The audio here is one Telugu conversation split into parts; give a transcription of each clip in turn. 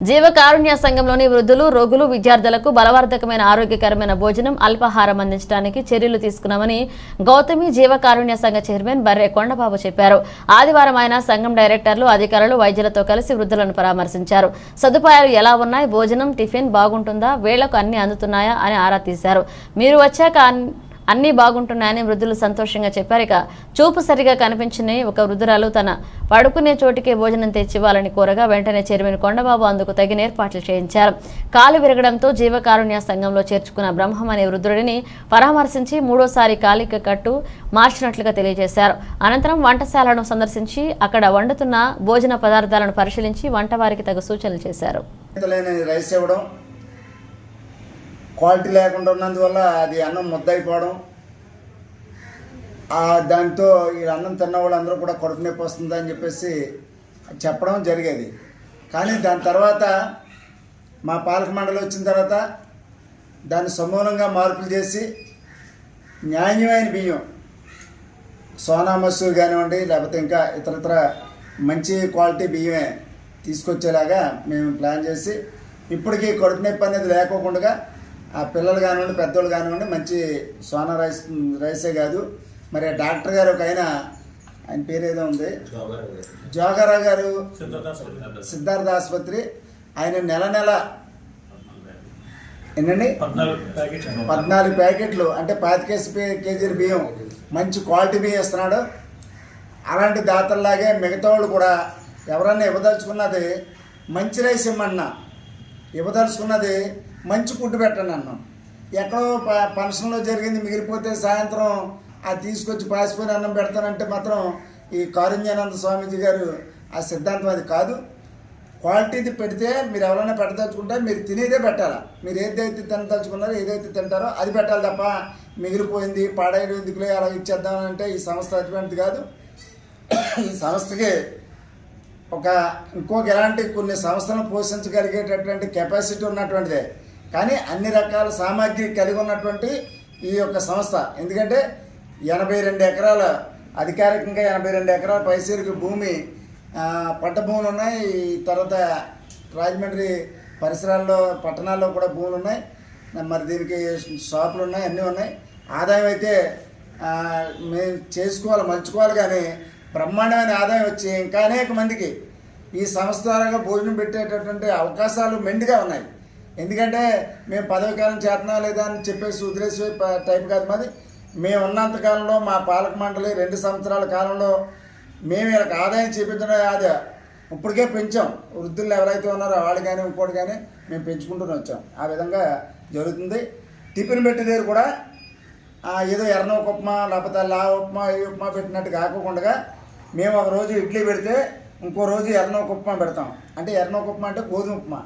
జీవకారుణ్య సంఘంలోని వృద్ధులు రోగులు విద్యార్థులకు బలవర్ధకమైన ఆరోగ్యకరమైన భోజనం అల్పాహారం అందించడానికి చర్యలు తీసుకున్నామని గౌతమి జీవకారుణ్య సంఘ చైర్మన్ బర్రె కొండబాబు చెప్పారు. ఆదివారం ఆయన సంఘం డైరెక్టర్లు అధికారులు వైద్యులతో కలిసి వృద్ధులను పరామర్శించారు. సదుపాయాలు ఎలా ఉన్నాయి? భోజనం టిఫిన్ బాగుంటుందా? వేళ్ళకు అన్ని అందుతున్నాయా? అని ఆరా తీశారు. మీరు వచ్చాక అన్నీ బాగుంటున్నాయని వృద్ధులు సంతోషంగా చెప్పారు. ఇక చూపు సరిగా కనిపించిన ఒక వృద్ధురాలు తన పడుకునే చోటికే భోజనం తెచ్చివ్వాలని కోరగా వెంటనే చైర్మన్ కొండబాబు అందుకు తగిన ఏర్పాట్లు చేయించారు. కాలు విరగడంతో జీవకారుణ్య సంఘంలో చేర్చుకున్న బ్రహ్మం అనే వృద్ధుడిని పరామర్శించి మూడోసారి కాలిక కట్టు మార్చినట్లుగా తెలియజేశారు. అనంతరం వంటశాలను సందర్శించి అక్కడ వండుతున్న భోజన పదార్థాలను పరిశీలించి వంటవారికి తగు సూచనలు చేశారు. రైస్ ఇవ్వడం క్వాలిటీ లేకుండా ఉన్నందువల్ల అది అన్నం ముద్దయిపోవడం. దాంతో ఈ అన్నం తిన్న వాళ్ళందరూ కూడా కడుపు నొప్పి వస్తుందని చెప్పేసి చెప్పడం జరిగేది. కానీ దాని తర్వాత మా పాలక మండలి వచ్చిన తర్వాత దాన్ని సమూలంగా మార్పులు చేసి న్యాయమైన బియ్యం సోనా మసూర్ కానివ్వండి లేకపోతే ఇంకా ఇతరత్ర మంచి క్వాలిటీ బియ్యమే తీసుకొచ్చేలాగా మేము ప్లాన్ చేసి ఇప్పటికీ కడుపు నొప్పి అనేది లేకోకుండా ఆ పిల్లలు కానివ్వండి పెద్దోళ్ళు కానివ్వండి మంచి సోనా రైస్ రైసే కాదు. మరి ఆ డాక్టర్ గారు ఒక ఆయన ఆయన పేరు ఏదో ఉంది. జోగారావు గారు సిద్ధార్థ ఆసుపత్రి ఆయన నెల నెల ఏంటండి పద్నాలుగు పద్నాలుగు ప్యాకెట్లు అంటే పాతికేసి కేజీల బియ్యం. మంచి క్వాలిటీ బియ్యం ఇస్తున్నాడు. అలాంటి దాతల్లాగే మిగతా వాళ్ళు కూడా ఎవరన్నా ఇవ్వదలుచుకున్నది మంచి రైస్ ఇమ్మన్నా. ఇవ్వదలుచుకున్నది మంచి ఫుడ్ పెట్టండి అన్నాం. ఎక్కడో ప- ఫంక్షన్లో జరిగింది మిగిలిపోతే సాయంత్రం అది తీసుకొచ్చి పాసిపోయిన అన్నం పెడతానంటే మాత్రం ఈ కారుణ్యానంద స్వామీజీ గారు ఆ సిద్ధాంతం అది కాదు. క్వాలిటీది పెడితే మీరు ఎవరైనా పెట్టదలుచుకుంటే మీరు తినేదే పెట్టాలా? మీరు ఏదైతే తినదలుచుకున్నారో ఏదైతే తింటారో అది పెట్టాలి తప్ప మిగిలిపోయింది పాడైన ఎందుకులే అలా ఇచ్చేద్దామంటే ఈ సంస్థ అటువంటిది కాదు. ఈ సంస్థకి ఒక ఇంకొక ఎలాంటి కొన్ని సంస్థలను పోషించగలిగేటటువంటి కెపాసిటీ ఉన్నటువంటిదే. కానీ అన్ని రకాల సామాగ్రి కలిగి ఉన్నటువంటి ఈ యొక్క సంస్థ. ఎందుకంటే ఎనభై రెండు ఎకరాల అధికారికంగా ఎనభై రెండు ఎకరాల పైసీలకు భూమి ఆ, పంట భూములు ఉన్నాయి. తర్వాత రాజమండ్రి పరిసరాల్లో పట్టణాల్లో కూడా భూములు ఉన్నాయి. మరి దీనికి షాపులు ఉన్నాయి అన్నీ ఉన్నాయి. ఆదాయం అయితే మేము చేసుకోవాలి మలుచుకోవాలి కానీ బ్రహ్మాండమైన ఆదాయం వచ్చి ఇంకా అనేక మందికి ఈ సంస్థ ద్వారా భోజనం పెట్టేటటువంటి అవకాశాలు మెండుగా ఉన్నాయి. ఎందుకంటే మేము పదవి కాలం చేతనా లేదా అని చెప్పేసి వదిలేసే టైప్ కాదు మాది. మేము ఉన్నంత కాలంలో మా పాలక మండలి రెండు సంవత్సరాల కాలంలో మేము వీళ్ళకి ఆదాయం చూపించడం అది ఇప్పటికే పెంచాం. వృద్ధులు ఎవరైతే ఉన్నారో వాళ్ళు కానీ ఇంకోటి కానీ మేము పెంచుకుంటూనే వచ్చాం. ఆ విధంగా జరుగుతుంది. టిఫిన్ పెట్టే దగ్గర కూడా ఏదో ఎర్రనొక ఉప్మా లేకపోతే లా ఉప్మా ఈ ఉప్మా పెట్టినట్టు కాకుండా మేము ఒక రోజు ఇడ్లీ పెడితే ఇంకో రోజు ఎర్రనొక ఉప్మా పెడతాం. అంటే ఎర్రనొక ఉప్మా అంటే గోధుమ ఉప్మా.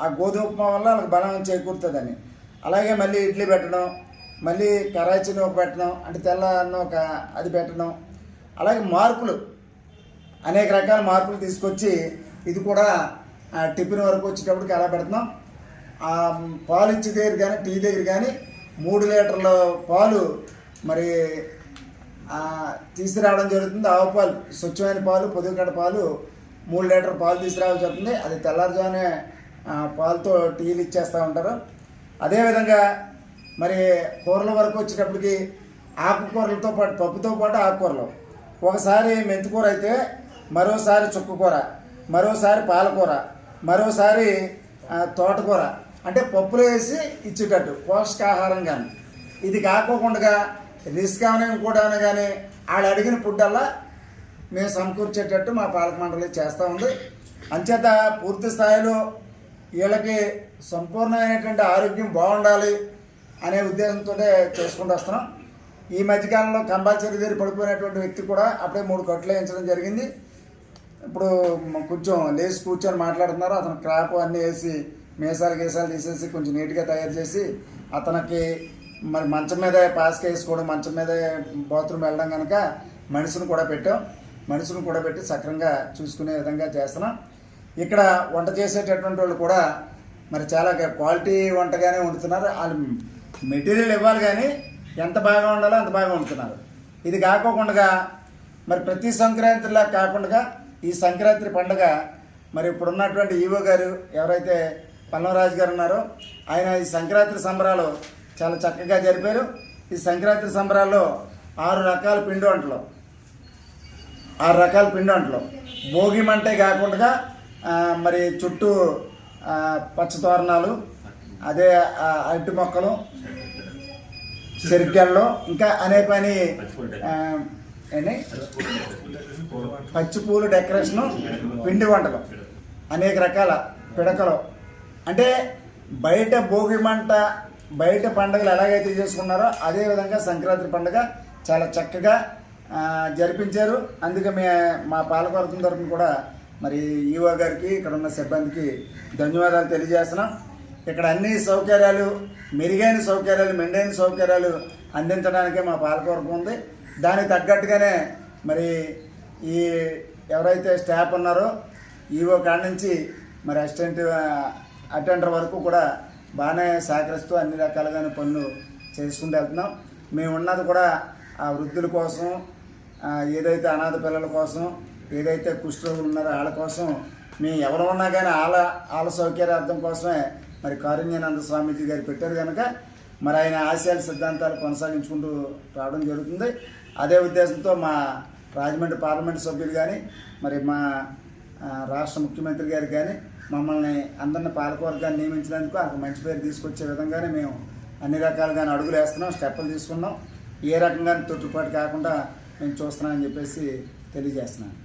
ఆ గోధుమ ఉప్మా వల్ల వాళ్ళకి బలం చేకూరుతుందని. అలాగే మళ్ళీ ఇడ్లీ పెట్టడం మళ్ళీ కరాచీని ఒక పెట్టడం అంటే తెల్ల నూక అది పెట్టడం. అలాగే మార్పులు అనేక రకాల మార్పులు తీసుకొచ్చి ఇది కూడా ఆ, టిఫిన్ వరకు వచ్చేటప్పటికి అలా పెడుతున్నాం? ఆ, పాలు ఇచ్చే దగ్గర కానీ టీ దగ్గర కానీ మూడు లీటర్ల పాలు మరి తీసుకురావడం జరుగుతుంది. ఆవు పాలు స్వచ్ఛమైన పాలు పొదుగుగడ్డ పాలు మూడు లీటర్ పాలు తీసుకురావాల్సి జరుగుతుంది అది తెల్లారుజామునే పాలతో టీలు ఇచ్చేస్తూ ఉంటారు. అదేవిధంగా మరి కూరల వరకు వచ్చేటప్పటికి ఆకుకూరలతో పాటు పప్పుతో పాటు ఆకుకూరలు. ఒకసారి మెంతికూర అయితే మరోసారి చుక్కకూర మరోసారి పాలకూర మరోసారి తోటకూర. అంటే పప్పులు వేసి ఇచ్చేటట్టు పోషకాహారం కానీ ఇది కాకోకుండా రిస్క్ ఏమైనా కూడా కానీ వాళ్ళు అడిగిన ఫుడ్ మేము సమకూర్చేటట్టు మా పాలక మండలి చేస్తూ ఉంది. అంచేత పూర్తి స్థాయిలో వీళ్ళకి సంపూర్ణమైనటువంటి ఆరోగ్యం బాగుండాలి అనే ఉద్దేశంతో చేసుకుంటూ వస్తున్నాం. ఈ మధ్యకాలంలో కంపల్సరీ దగ్గర పడిపోయినటువంటి వ్యక్తి కూడా అప్పుడే మూడు కట్లు వేయించడం జరిగింది. ఇప్పుడు కొంచెం లేచి కూర్చొని మాట్లాడుతున్నారు. అతను క్రాప్ అన్నీ వేసి మీసాలు గీసాలు తీసేసి కొంచెం నీట్గా తయారు చేసి అతనికి మరి మంచం మీద పాస్కి వేసుకోవడం మంచం మీద బాత్రూమ్ వెళ్ళడం కనుక మనిషిని కూడా పెట్టాం. మనిషిని కూడా పెట్టి సక్రంగా చూసుకునే విధంగా చేస్తున్నాం. ఇక్కడ వంట చేసేటటువంటి వాళ్ళు కూడా మరి చాలా క్వాలిటీ వంటగానే వండుతున్నారు. వాళ్ళు మెటీరియల్ ఇవ్వాలి కానీ ఎంత బాగా ఉండాలో అంత బాగా వండుతున్నారు. ఇది కాకోకుండా మరి ప్రతి సంక్రాంతిలా కాకుండా ఈ సంక్రాంతి పండుగ మరి ఇప్పుడున్నటువంటి ఈవో గారు ఎవరైతే పల్లవరాజు గారు ఉన్నారో ఆయన ఈ సంక్రాంతి సంబరాలు చాలా చక్కగా జరిపారు. ఈ సంక్రాంతి సంబరాల్లో ఆరు రకాల పిండి వంటలు. ఆరు రకాల పిండి వంటలు. భోగి మంటే కాకుండా మరి చుట్టూ పచ్చతోరణాలు పచ్చ తోరణాలు అదే అరటి మొక్కలు చెరికెళ్ళు ఇంకా అనేకమైన ఏంటి? పచ్చి పూలు డెకరేషను పిండి వంటలు అనేక రకాల పిడకలు. అంటే బయట భోగి మంట బయట పండుగలు ఎలాగైతే చేసుకున్నారో అదే విధంగా సంక్రాంతి పండుగ చాలా చక్కగా జరిపించారు. అందుకే మే మా పాలకవర్గం తరఫున కూడా మరి ఈవో గారికి ఇక్కడ ఉన్న సిబ్బందికి ధన్యవాదాలు తెలియజేస్తున్నాం. ఇక్కడ అన్ని సౌకర్యాలు మెరుగైన సౌకర్యాలు మెండైన సౌకర్యాలు అందించడానికే మా పాలకవర్గం ఉంది. దానికి తగ్గట్టుగానే మరి ఈ ఎవరైతే స్టాఫ్ ఉన్నారో ఈవో కాడ నుంచి మరి అసిస్టెంట్ అటెండర్ వరకు కూడా బాగానే సహకరిస్తూ అన్ని రకాలుగానే పనులు చేసుకుంటూ వెళ్తున్నాం. మేము ఉన్నది కూడా ఆ వృద్ధుల కోసం ఏదైతే అనాథ పిల్లల కోసం ఏదైతే కుష్ఠరోగులు ఉన్నారో వాళ్ళ కోసం మేము ఎవరు ఉన్నా కానీ వాళ్ళ వాళ్ళ సౌకర్యార్థం కోసమే మరి కారుణ్యానంద స్వామీజీ గారు పెట్టారు కనుక మరి ఆయన ఆశయాల సిద్ధాంతాలు కొనసాగించుకుంటూ రావడం జరుగుతుంది. అదే ఉద్దేశంతో మా రాజమండ్రి పార్లమెంటు సభ్యులు కానీ మరి మా రాష్ట్ర ముఖ్యమంత్రి గారు కానీ మమ్మల్ని అందరిని పాలకవర్గాన్ని నియమించడానికి ఆయనకు మంచి పేరు తీసుకొచ్చే విధంగానే మేము అన్ని రకాలుగానే అడుగులు వేస్తున్నాం స్టెప్పులు తీసుకున్నాం. ఏ రకంగా తొట్టుపాటు కాకుండా మేము చూస్తున్నామని చెప్పేసి తెలియజేస్తున్నాను.